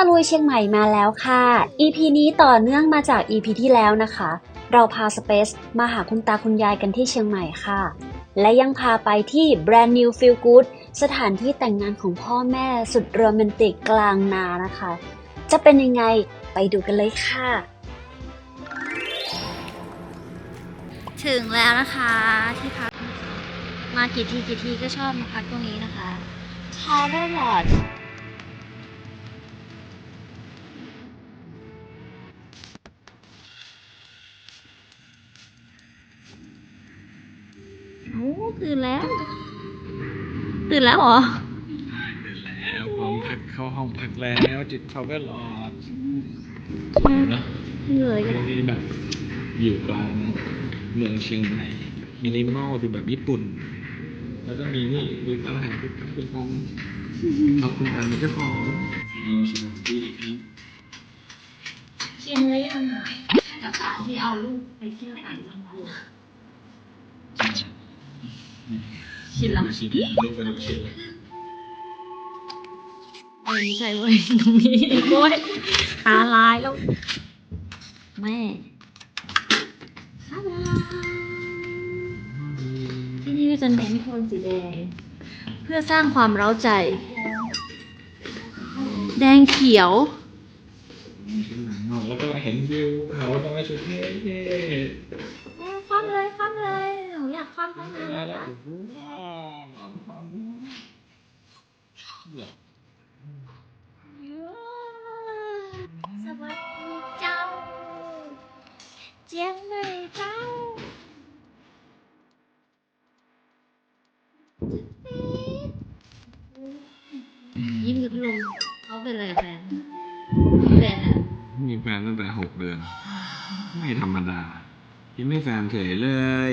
ตะลุยเชียงใหม่มาแล้วค่ะ EP นี้ต่อเนื่องมาจาก EP ที่แล้วนะคะ เราพาสเปซมาหาคุณตาคุณยายกันที่เชียงใหม่ค่ะ และยังพาไปที่ Brand New Feel Good สถานที่แต่งงานของพ่อแม่สุดโรแมนติกกลางนานะคะ จะเป็นยังไงไปดูกันเลยค่ะ ถึงแล้วนะคะที่พักมากี่ทีกี่ทีก็ชอบมาพักตรงนี้นะคะ t a v e l Lodge ตื่นแล้ว ตื่นแล้วเหรอตื่นแล้วพร้อมพักเข้าห้องพักแล้วจิตพาวเวอร์ลอดเนอะเหนื่อยกันที่แบบอยู่กลางเมืองเชียงใหม่มินิมอลดูแบบญี่ปุ่น แล้วก็มีนี่มีตลาดคือคุณตังขอบคุณตังเป็นเจ้าของมีสถานที่ครับเชียงเลยยังไงกับสารที่เอาลูกไปเที่ยวต่างจังหวัด ชินละดูสิลูกเป็นลูกชิ้นเลยไม่ใช่เว้ยตรงนี้โว้ยตาลายแล้ว แม่ที่นี่ก็จะเน้นโทนสีแดง เพื่อสร้างความเร้าใจ แดงเขียวเป็นหนังเนอะแล้วก็เห็นวิวเขาตรงนั้นสุดเท่เท่คว่ำเลยคว่ำเลยห นูอยากคว่ำคว่ำเลยแล้วค่ะโอ้โหสวัสดีเจ้า เจียงใหม่เจ้ายิ้มกับลมเขาเป็นอะไรกับแฟนแฟนอะมีแฟนตั้งแต่หกเดือน ไม่ธรรมดาที่ไม่แฟนเฉยเลย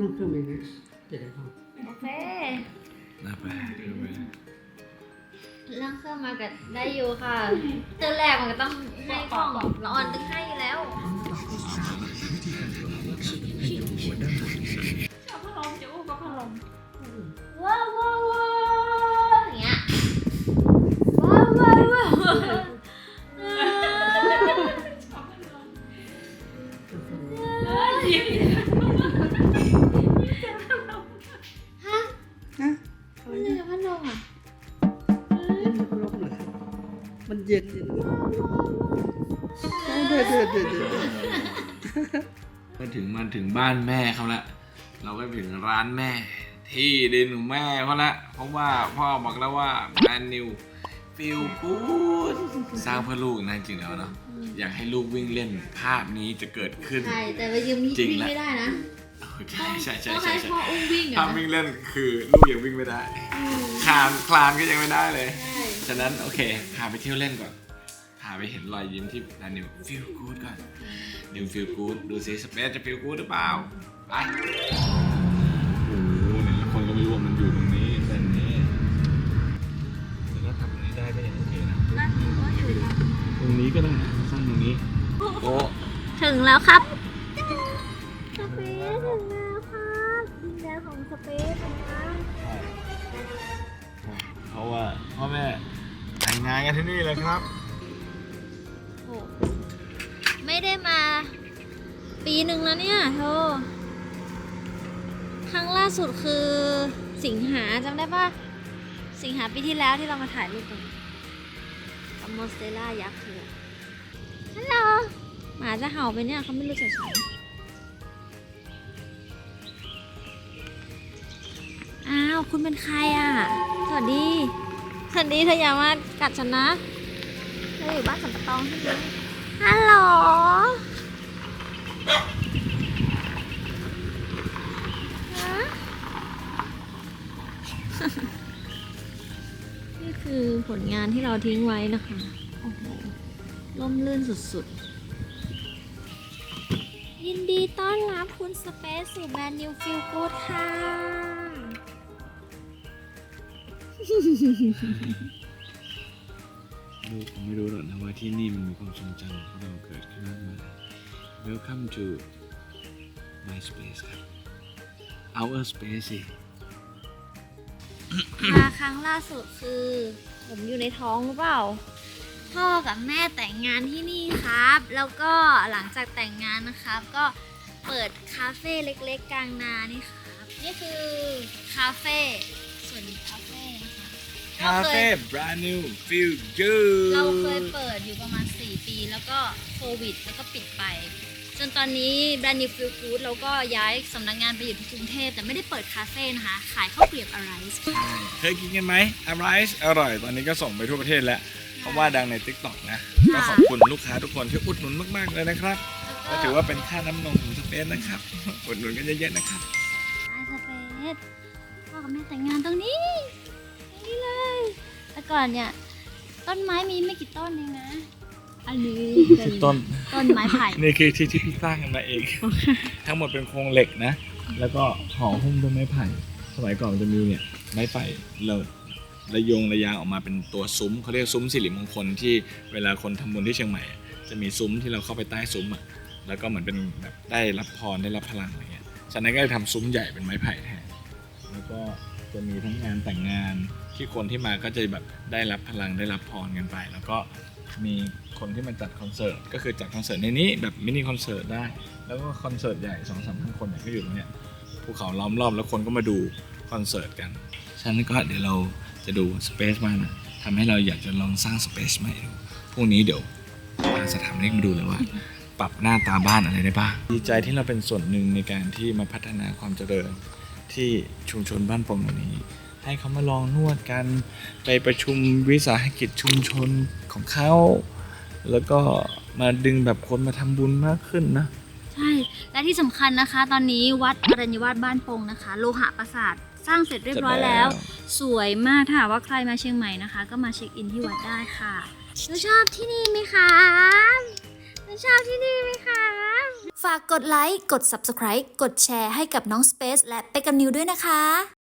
นั่งเครื่องบินนะเจ็ดครับโอเคน่าไปดูไปร่างเครื่องมากับได้อยู่ค่ะเจอแรกมันก็ต้องให้ของละอ่อนตึงให้อยู่แล้วว้ ย็นอยู่เดือดเดือดเดือดเดือดก็ถึงมาถึงบ้านแม่เขาละ เราก็ถึงร้านแม่ ที่ดินของแม่เขาละ เพราะว่าพ่อบอกแล้วว่าแบรนด์นิวฟิลกูดสร้างเพื่อลูกนะจริงแล้วเนาะอยากให้ลูกวิ่งเล่นภาพนี้จะเกิดขึ้น ใช่ แต่ว่ายังจริงวิ่งละไม่ได้นะใช่ใช่ใช่ต้องใช่ให้ใช่พ่ออุ้มวิ่งภาอะพวิ่งเล่นคือลูกยังวิ่งไม่ได้คลานคลานก็ยังไม่ได้เลยใช่ ฉะนั้นโอเคพาไปเที่ยวเล่นก่อนพาไปเห็นรอยยิ้มที่ร้านนิวฟิลกูดก่อนนิวฟิลกูดดูซิสเปซจะฟิลกูดหรือเปล่าไปโอ้โหเนี่ยแล้วคนก็ไม่รู้ว่ามันอยู่ตรงนี้เส้นนี้แต่ถ้าทำตรงนี้ได้ก็ยังโอเคนะนั่นคือว่าอยู่ตรงนี้ก็ได้นะสร้างตรงนี้โอ้ถึงแล้วครับสเปซถึงแล้วครับดินแดนของสเปซ เพราะว่าพ่อแม่แต่งงานกันที่นี่เลยครับ โอ้ไม่ได้มา ปีหนึ่งแล้วเนี่ยโธ่ครั้งล่าสุดคือสิงหาจำได้ปะสิงหาปีที่แล้วที่เรามาถ่ายรูปกันกับมอสเตล่ายักษ์คือฮัลโหลหมาจะเห่าไปเนี่ยเขาไม่รู้จักฉันาวคุณเป็นใครอะ สวัสดี สวัสดีเธออย่ามากัดฉันนะเธออยู่บ้านสัมปะตองใช่ไหมฮัลโหลฮะนี่คือผลงานที่เราทิ้งไว้นะคะ โอ้โหล่มลื่นสุดๆ ยินดีต้อนรับคุณสเปซสู่แบรนด์นิวฟิลกูดค่ะ ลูกผมไม่รู้หรอกนะว่าที่นี่มันมีความทรงจำของเราเกิดขึ้นมากมาย Welcome to my space ครับ our space สิมาครั้งล่าสุดคือ ผมอยู่ในท้องหรือเปล่า พ่อกับแม่แต่งงานที่นี่ครับ แล้วก็หลังจากแต่งงานนะครับ ก็เปิดคาเฟ่เล็กๆกลางนานี่ครับ นี่คือคาเฟ่ส่วนคาเฟ่นะคะ คาเฟ่ brand new feel good เราเคยเปิดอยู่ประมาณ 4 ปีแล้วก็โควิด แล้วก็ปิดไป จนตอนนี้แบรนด์นิวฟิลฟู้ดเราก็ย้ายสำนักงานไปอยู่ที่กรุงเทพแต่ไม่ได้เปิดคาเฟ่นะคะ ขายข้าวเกรียบอะไรส์ค่ะเคยกินกันไหมอ r i ์อร่อย ตอนนี้ก็ส่งไปทั่วประเทศแล้ว เพราะว่าดังใน TikTok นะ ก็ขอบคุณลูกค้าทุกคนที่อุดหนุนมากๆเลยนะครับก็ถือว่าเป็นค่าน้ำนมของสเปซนะครับอุดหนุนกันเยอะๆนะครับไอสเปซพ่อกับแม่แต่งงานตรงนี้ตรงนี้เลย แต่ก่อนเนี่ย ต้นไม้มีไม่กี่ต้นเองนะ อันนี้เป็นต้น ต้นไม้ไผ่นี่คือที่ที่พี่สร้างกันมาเอง ทั้งหมดเป็นโครงเหล็กนะ แล้วก็ห่อหุ้มด้วยไม้ไผ่ สมัยก่อนมันจะมีเนี่ยไม้ไผ่เราระยงระยางออกมาเป็นตัวซุ้มเขาเรียกซุ้มสิริมงคลที่เวลาคนทำบุญที่เชียงใหม่อะจะมีซุ้มที่เราเข้าไปใต้ซุ้มอะ แล้วก็เหมือนเป็นแบบได้รับพรได้รับพลังอะไรเงี้ยฉะนั้นก็เลยทำซุ้มใหญ่เป็นไม้ไผ่แทน แล้วก็จะมีทั้งงานแต่งงาน ที่คนที่มาก็จะแบบได้รับพลังได้รับพรกันไป แล้วก็มีคนที่มาจัดคอนเสิร์ตก็คือจัดคอนเสิร์ตในนี้แบบมินิคอนเสิร์ตได้ แล้วก็คอนเสิร์ตใหญ่สองสามพันคนเนี่ยก็อยู่ตรงเนี้ยภูเขาล้อมรอบแล้วคนก็มาดูคอนเสิร์ตกันฉะนั้นก็เดี๋ยวเราจะดูสเปซมานะทำให้เราอยากจะลองสร้างสเปซใหม่ดูพรุ่งนี้เดี๋ยวพาสถานเล็กมาดูเลยว่า ปรับหน้าตาบ้านอะไรได้บ้างดีใจที่เราเป็นส่วนหนึ่งในการที่มาพัฒนาความเจริญที่ชุมชนบ้านปงเหล่านี้ ให้เขามาลองนวดกันไปประชุมวิสาหกิจชุมชนของเขา แล้วก็มาดึงแบบคนมาทำบุญมากขึ้นนะ ใช่ และที่สำคัญนะคะ ตอนนี้วัดอรัญญวาสบ้านปงนะคะ โลหะปราสาทสร้างเสร็จเรียบร้อยแล้ว สวยมากถ้าหากว่าใครมาเชียงใหม่นะคะ ก็มาเช็คอินที่วัดได้ค่ะหนูชอบที่นี่ไหมคะหนูชอบที่นี่ไหมคะ ฝากกดไลค์ กด Subscribe กดแชร์ให้กับน้อง Space และเป็กกับนิวด้วยนะคะ